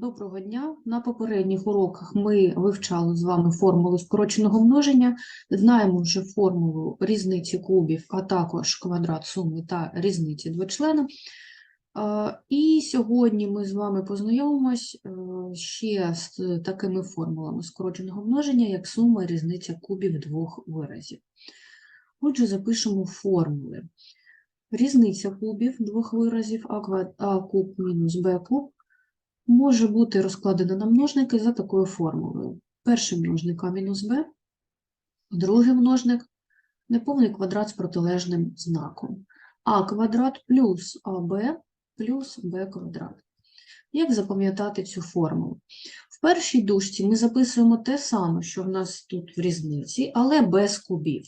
Доброго дня. На попередніх уроках ми вивчали з вами формулу скороченого множення. Знаємо вже формулу різниці кубів, а також квадрат суми та різниці двочлена. І сьогодні ми з вами познайомимось е, ще з такими формулами скороченого множення, як сума різниця кубів двох виразів. Отже, запишемо формули. Різниця кубів двох виразів а, куб мінус b куб може бути розкладена на множники за такою формулою. Перший множник а мінус b, другий множник неповний квадрат з протилежним знаком. а квадрат плюс аб плюс b квадрат. Як запам'ятати цю формулу? В першій дужці ми записуємо те саме, що в нас тут в різниці, але без кубів.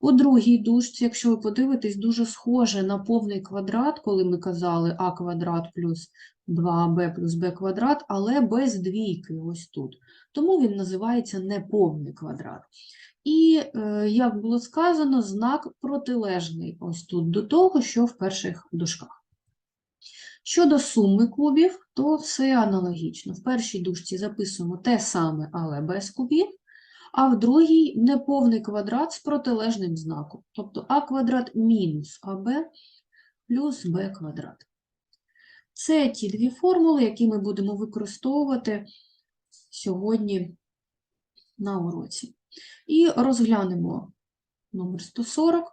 У другій дужці, якщо ви подивитесь, дуже схоже на повний квадрат, коли ми казали а квадрат плюс 2аб плюс b квадрат, але без двійки ось тут. Тому він називається неповний квадрат. І, е, як було сказано, знак протилежний ось тут до того, що в перших дужках. Щодо суми кубів, то все аналогічно. В першій дужці записуємо те саме, але без кубів, а в другій неповний квадрат з протилежним знаком. Тобто а квадрат мінус аб плюс b квадрат. Це ті дві формули, які ми будемо використовувати сьогодні на уроці. І розглянемо номер 140.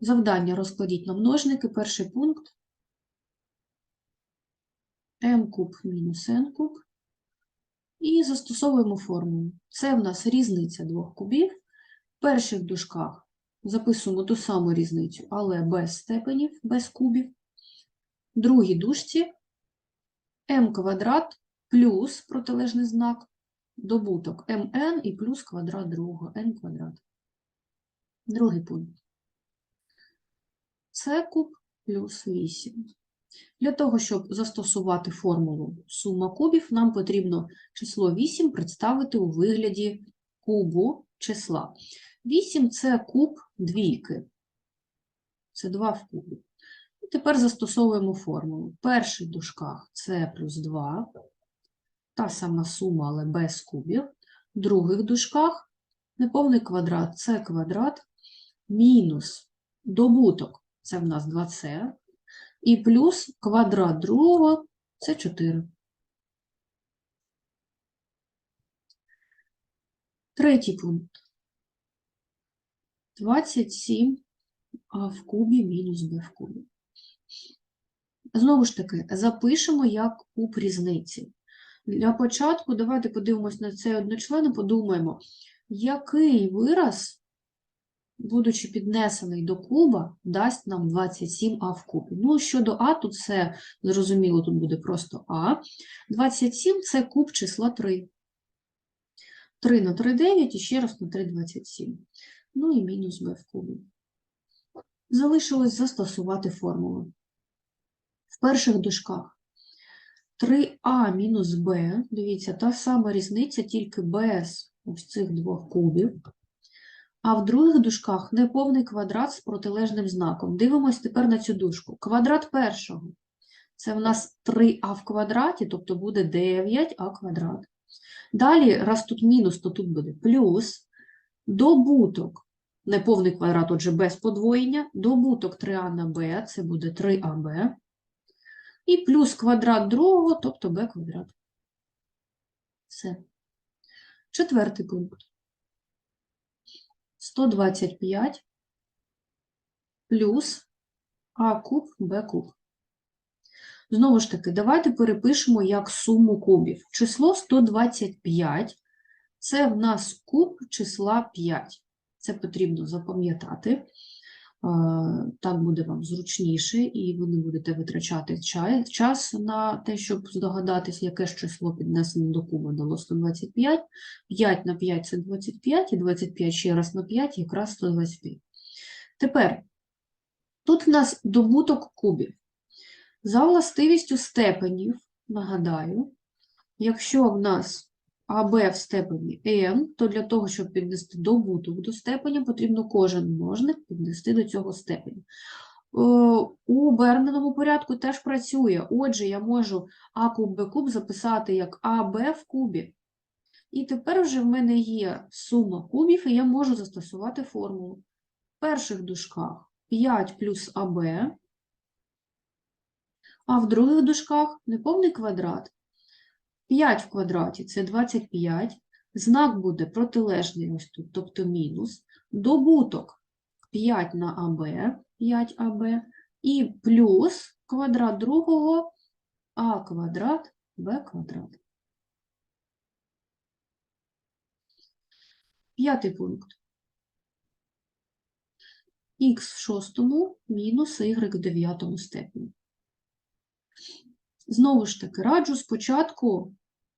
Завдання розкладіть на множники. Перший пункт m куб мінус n куб. І застосовуємо формулу. Це в нас різниця двох кубів. В перших дужках записуємо ту саму різницю, але без степенів, без кубів. Другій дужці m квадрат плюс протилежний знак, добуток mn і плюс квадрат другого n квадрат. Другий пункт. Це куб плюс 8. Для того, щоб застосувати формулу сума кубів, нам потрібно число 8 представити у вигляді кубу числа. 8 – це куб двійки. Це 2 в кубі. Тепер застосовуємо формулу. В перших дужках це плюс 2, та сама сума, але без кубів. В других дужках неповний квадрат – це квадрат, мінус добуток – це в нас 2c, і плюс квадрат другого – це 4. Третій пункт. 27 а в кубі мінус b в кубі. Знову ж таки, запишемо як куб різниці. Для початку давайте подивимось на цей одночлен і подумаємо, який вираз, будучи піднесений до куба, дасть нам 27а в кубі. Ну, щодо а, тут все зрозуміло, тут буде просто а. 27 – це куб числа 3. 3 на 3 – 9 і ще раз на 3 – 27. Ну і мінус b в кубі. Залишилось застосувати формулу. В перших дужках 3а мінус b, дивіться, та сама різниця, тільки без ось цих двох кубів. А в других дужках неповний квадрат з протилежним знаком. Дивимось тепер на цю дужку. Квадрат першого. Це в нас 3а в квадраті, тобто буде 9а квадрат. Далі, раз тут мінус, то тут буде плюс. Добуток. Неповний квадрат, отже, без подвоєння. Добуток 3а на b, це буде 3аб. І плюс квадрат другого, тобто b квадрат. Все. Четвертий пункт. 125 плюс а куб, b куб. Знову ж таки, давайте перепишемо як суму кубів. Число 125 – це в нас куб числа 5. Це потрібно запам'ятати. Е, Так буде вам зручніше, і ви не будете витрачати час на те, щоб здогадатись, яке ж число піднесене до куба дало 125. 5 на 5 – це 25, і 25 ще раз на 5 – якраз 125. Тепер, тут в нас добуток кубів. За властивістю степенів, нагадаю, якщо в нас АБ в степені n, то для того, щоб піднести добуток до степеня, потрібно кожен множник піднести до цього степеня. у оберненому порядку теж працює. Отже, я можу а куб Б куб записати як АБ в кубі. І тепер вже в мене є сума кубів, і я можу застосувати формулу. В перших дужках 5 плюс АБ, а в других дужках неповний квадрат. 5 в квадраті це 25, знак буде протилежний ось тут, тобто мінус, добуток 5 на АБ, 5АБ, і плюс квадрат другого А квадрат, Б квадрат. П'ятий пункт. Х в шостому мінус y в дев'ятому степені. Знову ж таки, раджу спочатку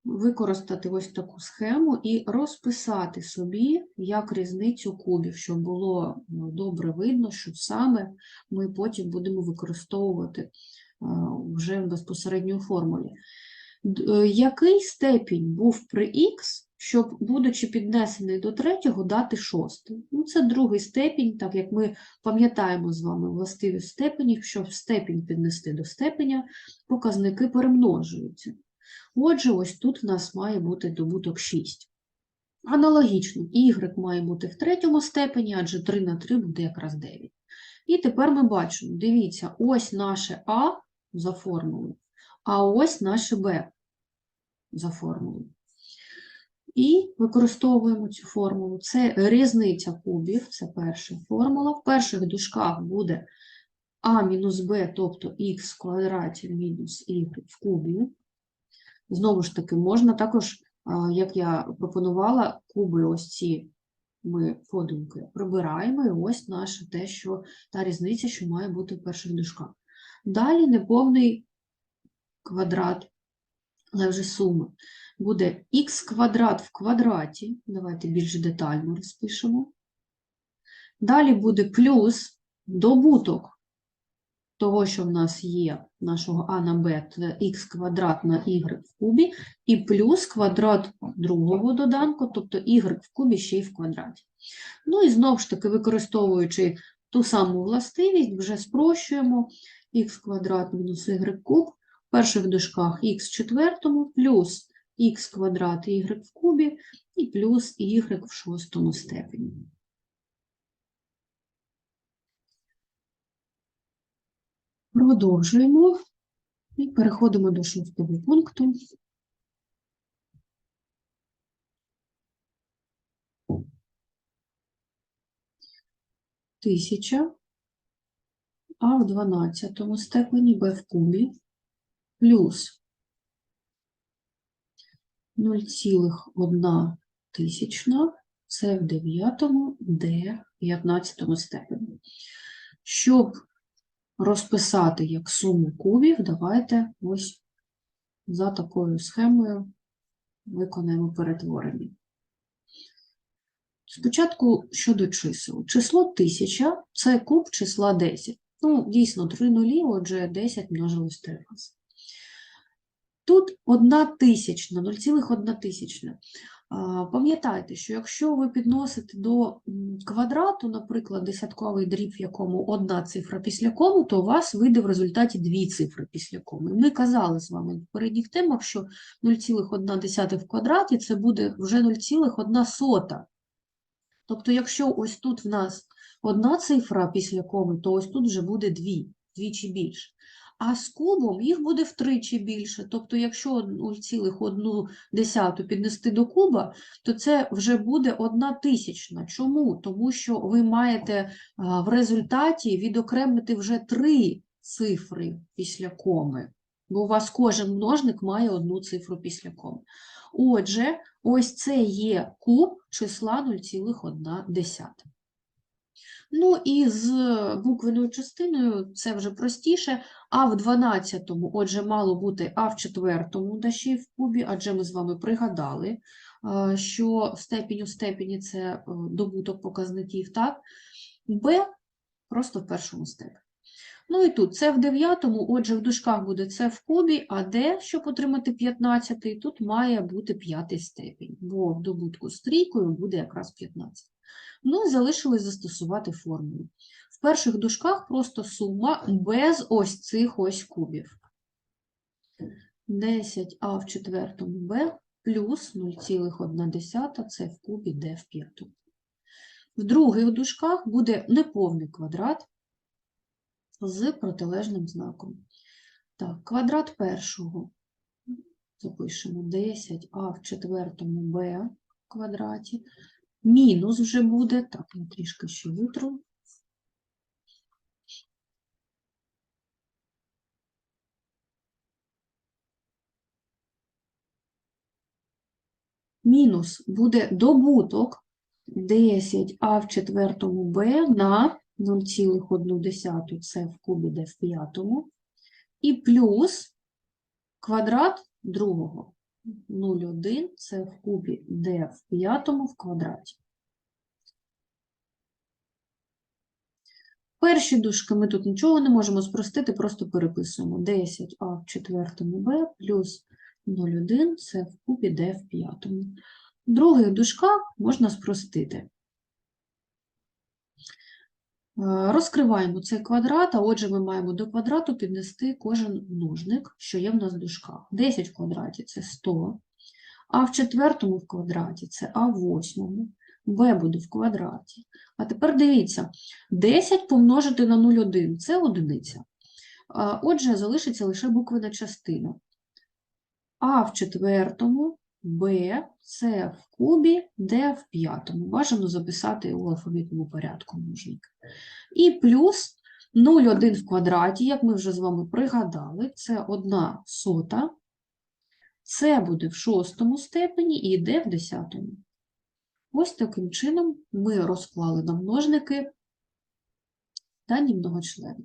використати ось таку схему і розписати собі як різницю кубів, щоб було ну, добре видно, що саме ми потім будемо використовувати е, вже в безпосередньо формулі. Е, Який степінь був при х, щоб, будучи піднесений до третього, дати шостий? Ну, це другий степінь, так як ми пам'ятаємо з вами властивість степенів, щоб степінь піднести до степеня, показники перемножуються. Отже, ось тут в нас має бути добуток 6. Аналогічно, y має бути в третьому степені, адже 3 на 3 буде якраз 9. І тепер ми бачимо, дивіться, ось наше А за формулою, а ось наше Б за формулою. І використовуємо цю формулу. Це різниця кубів, це перша формула. В перших дужках буде а мінус b, тобто х в квадраті мінус y в кубі. Знову ж таки, можна також, як я пропонувала, куби ось ці ми подумки прибираємо, і ось наше те, що та різниця, що має бути в перших дужках. Далі неповний квадрат, але вже сума. Буде х квадрат в квадраті, давайте більш детально розпишемо. Далі буде плюс добуток того, що в нас є нашого а на це х квадрат на y в кубі, і плюс квадрат другого доданку, тобто y в кубі ще й в квадраті. Ну і знову ж таки, використовуючи ту саму властивість, вже спрощуємо х квадрат мінус y куб, в перших дужках х в четвертому, плюс х квадрат y в кубі, і плюс y в шостому степені. Продовжуємо і переходимо до шостого пункту. Тисяча а в дванадцятому степені b в кубі плюс 0,1 тисячна це в дев'ятому d в п'ятнадцятому степені. Щоб розписати як суму кубів, давайте ось за такою схемою виконаємо перетворення. Спочатку щодо чисел. Число 1000 – це куб числа 10. Ну, дійсно, 3 нулі, отже, 10 множилось 3 рази. Тут 1 тисячна, 0,1 тисячна. Пам'ятайте, що якщо ви підносите до квадрату, наприклад, десятковий дріб, в якому одна цифра після кому, то у вас вийде в результаті дві цифри після коми. Ми казали з вами в попередніх темах, що 0,1 в квадраті це буде вже 0,1 сота. Тобто, якщо ось тут в нас одна цифра після коми, то ось тут вже буде дві, двічі більше. А з кубом їх буде втричі більше. Тобто, якщо 0,1 піднести до куба, то це вже буде одна тисячна. Чому? Тому що ви маєте в результаті відокремити вже три цифри після коми, бо у вас кожен множник має одну цифру після коми. Отже, ось це є куб числа 0,1. Ну і з буквеною частиною це вже простіше. А в 12-му, отже, мало бути А в четвертому, да ще в кубі, адже ми з вами пригадали, е, що степінь у степені це е, добуток показників, так? Б просто в першому степені. Ну і тут це в дев'ятому, отже, в дужках буде це в кубі, а Д, щоб отримати 15, тут має бути п'ятий степінь, бо в добутку з трійкою буде якраз 15. Ну, і залишилось застосувати формулу. В перших дужках просто сума без ось цих ось кубів. 10а в четвертому b плюс 0,1 це в кубі d в п'ятому. В других дужках буде неповний квадрат з протилежним знаком. Так, квадрат першого запишемо 10а в четвертому в квадраті. Мінус вже буде, так, я трішки ще витру. Мінус буде добуток 10а в четвертому b на 0,1 це в кубі d в п'ятому. І плюс квадрат другого 0,1 це в кубі d в п'ятому в квадраті. Перші дужки ми тут нічого не можемо спростити, просто переписуємо 10а в четвертому b плюс 0,1 це в кубі d в п'ятому. Другий дужка можна спростити. Е, Розкриваємо цей квадрат, а отже ми маємо до квадрату піднести кожен множник, що є в нас в дужках. 10 в квадраті – це 100, а в четвертому в квадраті – це а в восьмому, b буде в квадраті. А тепер дивіться, 10 помножити на 0,1 – це одиниця. Отже, залишиться лише буквена частина. А в четвертому, Б, С в кубі, Д в п'ятому. Бажано записати у алфавітному порядку множник. І плюс 0,1 в квадраті, як ми вже з вами пригадали, це 1 сота. Це буде в шостому степені і Д в десятому. Ось таким чином ми розклали на множники дані многочлени.